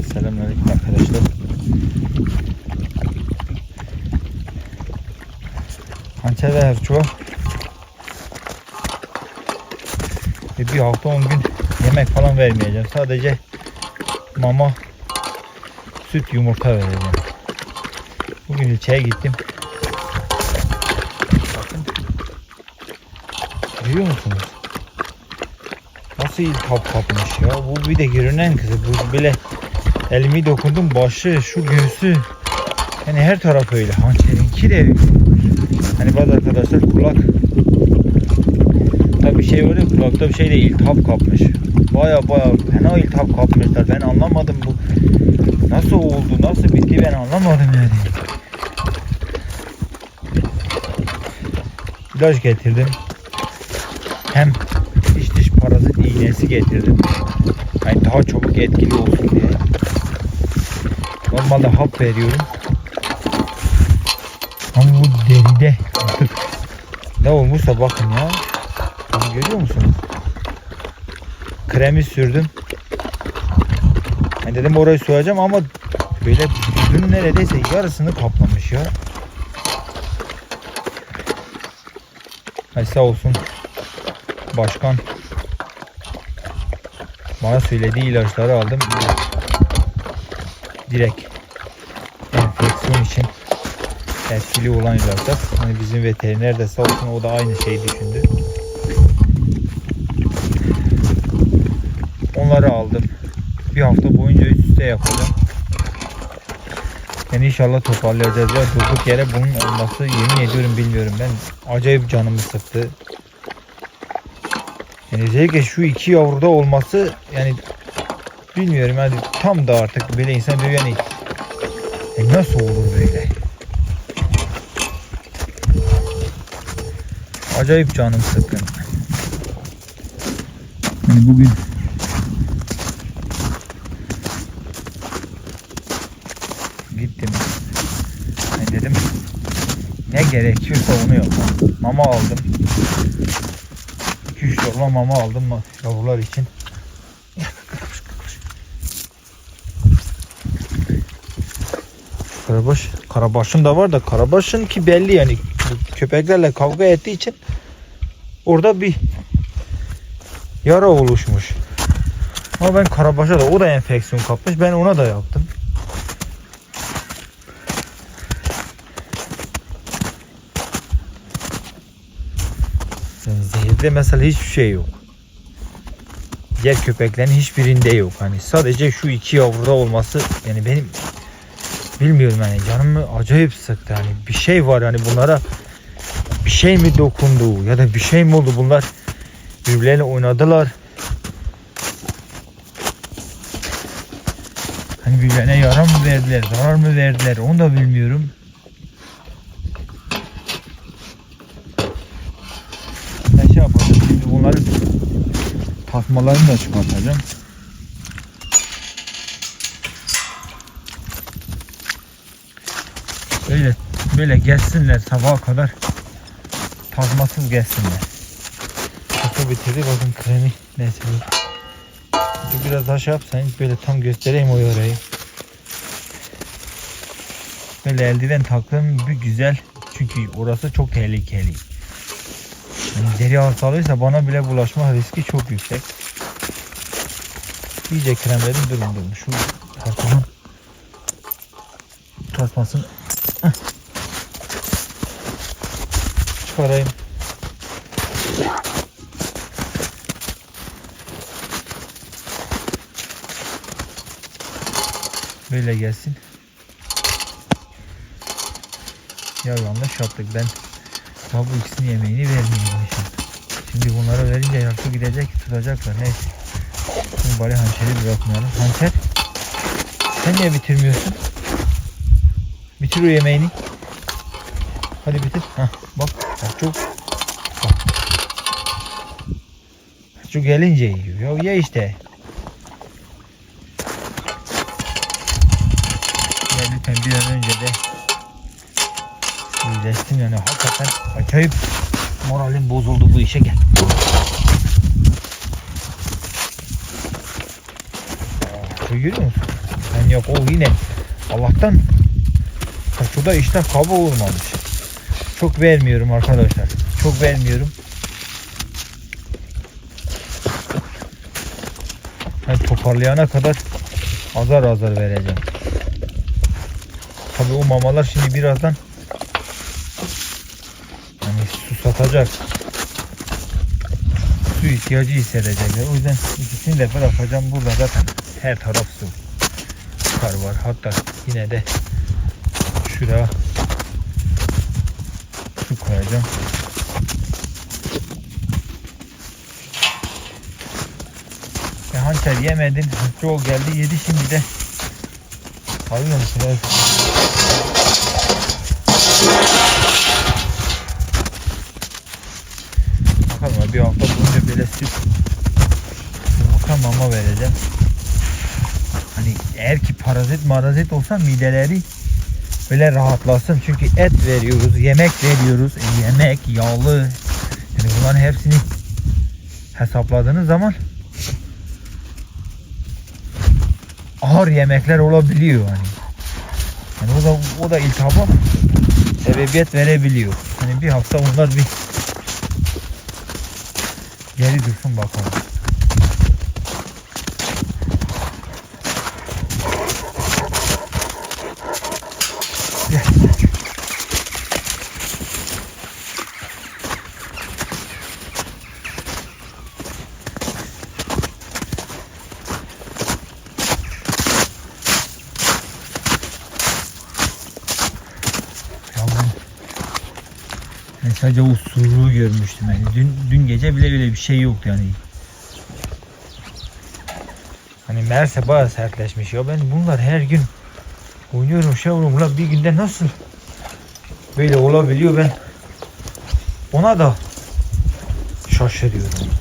Evet selamünaleyküm arkadaşlar. Hançer ve Erçuva. E, bir hafta 10 gün yemek falan vermeyeceğim. Sadece mama, süt, yumurta vereceğim. Bugün ilçeye gittim. Bakın. Görüyor musunuz? Nasıl iltihap kapmış ya? Bu bir de görünen kızı. Bu bile elimi dokundum başı, şu göğsü. Yani her taraf öyle. Hançerinki de öyle. Hani bazı arkadaşlar kulak da bir şey oluyor. Kulakta bir şey de iltihap kapmış. Baya baya fena iltihap kapmışlar. Ben anlamadım bu. Nasıl oldu, nasıl bitti ben anlamadım yani. İlaç getirdim. Hem iç diş parazit iğnesi getirdim. Yani daha çabuk etkili olsun diye. Normalde hap veriyorum. Ama bu deride artık ne olmuşsa bakın ya. Bunu görüyor musunuz? Kremi sürdüm. Ben dedim orayı soyacağım ama böyle bütün neredeyse yarısını kaplamış ya. Ay sağ olsun başkan bana söylediği ilaçları aldım. Direkt enfeksiyon için etkili olan ilaçlar. Hani bizim veteriner de sağ olsun o da aynı şeyi düşündü. Onları aldım. Bir hafta boyunca üst üste yapacağım. Yani inşallah toparlayacağız ya durduk yere bunun olması yemin ediyorum bilmiyorum ben acayip canımı sıktı. Yani özellikle şu iki yavruda olması yani bilmiyorum yani tam da artık böyle insan diyor yani e nasıl olur böyle? Acayip canım sıkkın. Yani bugün gittim. Ben dedim ne gerekiyorsa onu yapalım. Mama aldım. 2-3 torba mama aldım yavrular için. Karabaş, karabaşın da var da karabaşın ki belli yani köpeklerle kavga ettiği için orada bir yara oluşmuş. Ama ben karabaşa da o da enfeksiyon kapmış. Ben ona da yaptım. Yani zehirde mesela hiçbir şey yok. Diğer köpeklerin hiçbirinde yok. Hani sadece şu iki yavruda olması yani benim bilmiyorum yani canımı acayip sıktı. Yani bir şey var yani bunlara bir şey mi dokundu ya da bir şey mi oldu bunlar birbirleriyle oynadılar. Hani birbirlerine yara mı verdiler, zarar mı verdiler onu da bilmiyorum. Ben şey yapacağım şimdi bunların tasmalarını da çıkartacağım. Böyle böyle gelsinler sabaha kadar tasmasız gelsinler. Kapı bitirdi bakın kremi neyse. Biraz daha şey yapsan böyle tam göstereyim o orayı. Böyle eldiven taktım bir güzel çünkü orası çok tehlikeli. Yani deri hastalıysa bana bile bulaşma riski çok yüksek. İyice kremledim durun durun. Şu tasmanın tasmasını Heh. çıkarayım. Böyle gelsin. Ya yanlış yaptık ben. Daha bu ikisinin yemeğini vermeyeyim. Şimdi bunlara verince yakşı gidecek tutacaklar neyse. Şimdi bari hançeri bırakmayalım. Hançer sen niye bitirmiyorsun? Bitir o yemeğini. Hadi bitir. Hah bak çok bak. Çok gelince yiyor. Ya ye işte. Ya lütfen bir an önce de iyileşsin yani hakikaten acayip moralim bozuldu bu işe gel. Aa, Görüyor musun? yok. O yine Allah'tan şurada işte kaba olmamış. Çok vermiyorum arkadaşlar. Çok vermiyorum. Ben toparlayana kadar azar azar vereceğim. Tabii o mamalar şimdi birazdan yani susatacak. Su ihtiyacı hissedecekler. O yüzden ikisini de bırakacağım. Burada zaten her taraf su. Kar var. Hatta yine de şuraya su koyacağım. E, hançer yemedin. Çoğu geldi yedi şimdi de. Alıyor musun? Bakalım bir hafta boyunca böyle süt yumurta mama vereceğim. Hani eğer ki parazit marazit olsa mideleri böyle rahatlasın. Çünkü et veriyoruz, yemek veriyoruz. E, yemek, yağlı. Yani bunların hepsini hesapladığınız zaman ağır yemekler olabiliyor hani. Yani o da o da iltihaba sebebiyet verebiliyor. Hani bir hafta onlar bir geri dursun bakalım. Gel. Ya ben, ben sadece o suruğu görmüştüm yani. Dün, dün gece bile öyle bir şey yoktu yani. Hani meğerse bayağı sertleşmiş ya. Ben bunlar her gün oynuyorum şey oluyorum. Ulan bir günde nasıl böyle olabiliyor ben ona da şaşırıyorum.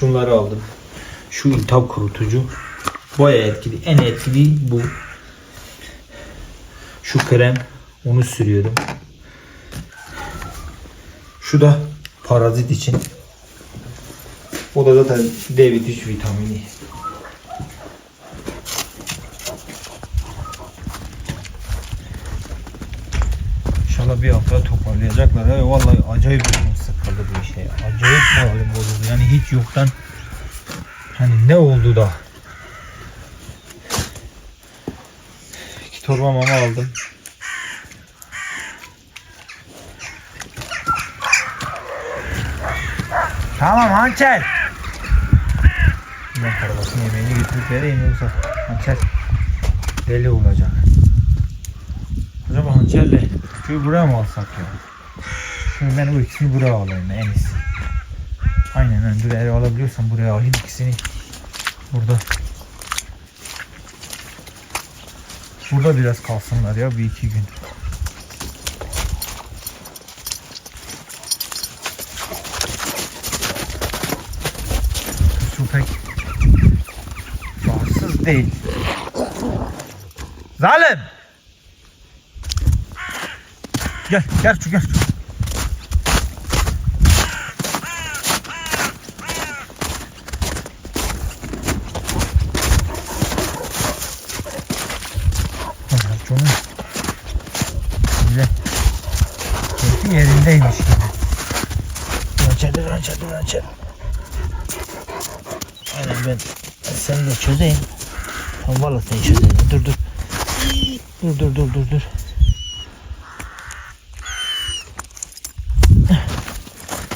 Şunları aldım. Şu iltihap kurutucu. Baya etkili. En etkili bu. Şu krem. Onu sürüyorum. Şu da parazit için. O da zaten D3 vitamini. İnşallah bir hafta toparlayacaklar. Ya, vallahi acayip canım bu işe. ya. Acayip moralim bozuldu. Yani hiç yoktan hani ne oldu da iki torba mama aldım. Tamam hançer. Ben karabasın yemeğini götürüp vereyim yoksa hançer deli olacak. Acaba hançerle şu buraya mı alsak ya? Şimdi ben o ikisini buraya alayım en iyisi. Aynen eğer alabiliyorsam buraya alayım ikisini. Burada. Burada biraz kalsınlar ya bir iki gün. Su pek rahatsız değil. Zalim! Gel, gel şu gel. Allah canım. Güzel. Keyfi yerindeymiş gibi. Rançer, rançer, rançer. Aynen ben seni de çözeyim. Tamam valla seni çözeyim. Dur dur. Dur dur dur dur dur.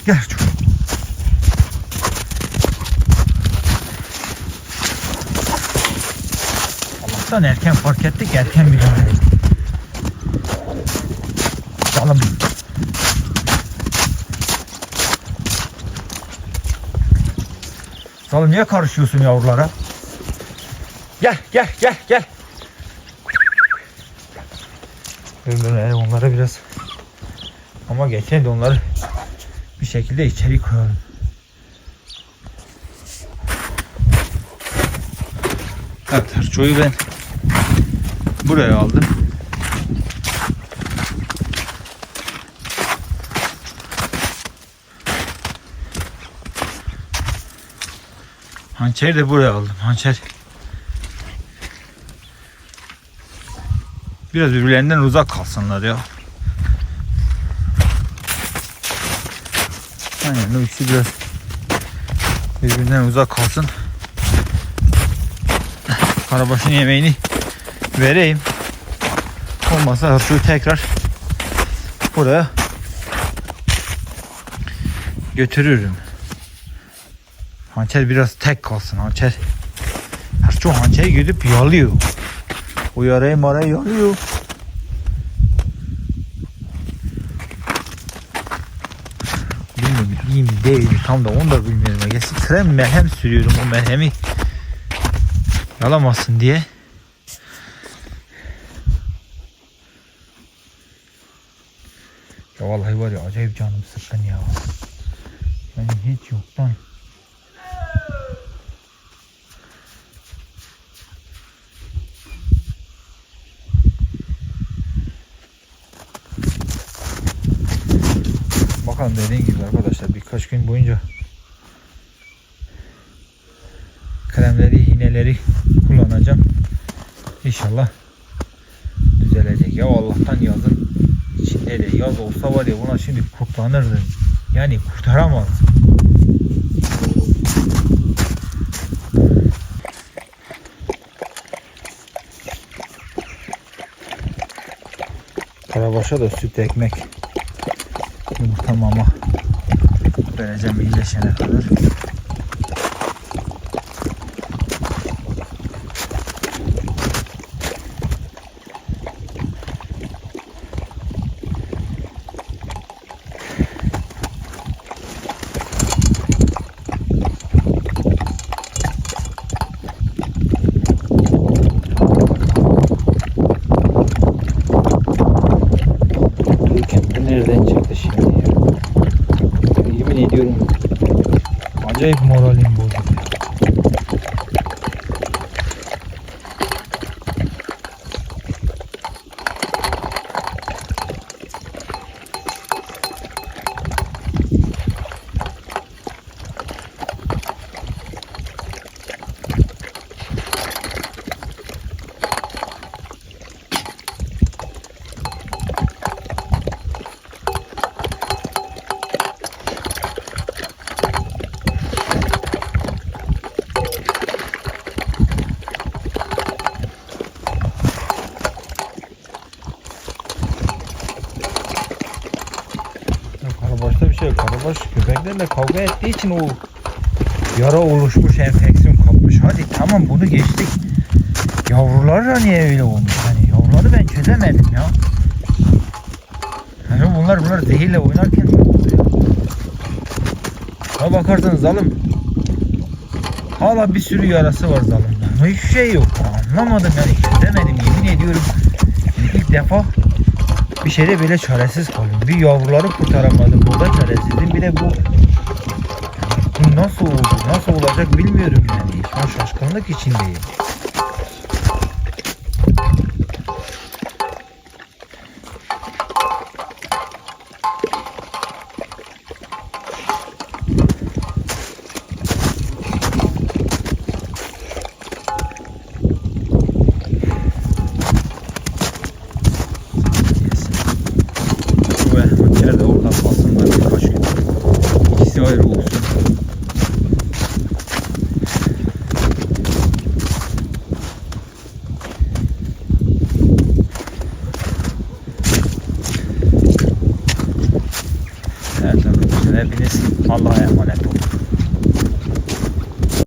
Gel çocuğum. Allah'tan erken fark ettik erken müdahale ettik. Canım. Salım niye karışıyorsun yavrulara? Gel gel gel gel. Böyle onlara biraz ama geçen de onları bir şekilde içeri koyalım. Evet, harçoyu ben buraya aldım. Hançeri de buraya aldım. Hançer. Biraz birbirlerinden uzak kalsınlar ya. Aynen o ikisi biraz birbirinden uzak kalsın. Karabaşın yemeğini vereyim. Olmazsa hırçıyı tekrar buraya götürürüm. Hançer biraz tek kalsın hançer. Her çok hançeri gidip yalıyor. O yarayı marayı yalıyor. Bilmiyorum iyi mi değil mi tam da onu da bilmiyorum. Gerçi krem merhem sürüyorum o merhemi yalamasın diye. Ya vallahi var ya acayip canım sıkkın ya. Yani hiç yoktan. Bakalım dediğim gibi arkadaşlar birkaç gün boyunca kremleri, iğneleri kullanacağım. İnşallah düzelecek. Ya Allah'tan yazın yaz olsa var ya buna şimdi kurtlanırdı. Yani kurtaramaz. Karabaşa da süt ekmek yumurta mama vereceğim iyileşene kadar. Dururken bu nereden çıktı şimdi ya? Yemin ediyorum acayip moralim bozuldu. ya. Ya Karabaşta bir şey. Karabaş köpeklerle kavga ettiği için o yara oluşmuş, enfeksiyon kapmış. Hadi tamam bunu geçtik. Yavrular da niye öyle olmuş? Hani yavruları ben çözemedim ya. Yani bunlar bunlar zehirle oynarken? Ha bakarsanız zalim. Hala bir sürü yarası var zalimde. Hiçbir şey yok. Anlamadım yani çözemedim yemin ediyorum. Yani ilk defa bir şeyde böyle çaresiz kalıyorum. Bir yavruları kurtaramadım. Burada çaresizim. Bir de bu bu nasıl oldu? Nasıl olacak bilmiyorum yani. Şu an şaşkınlık içindeyim.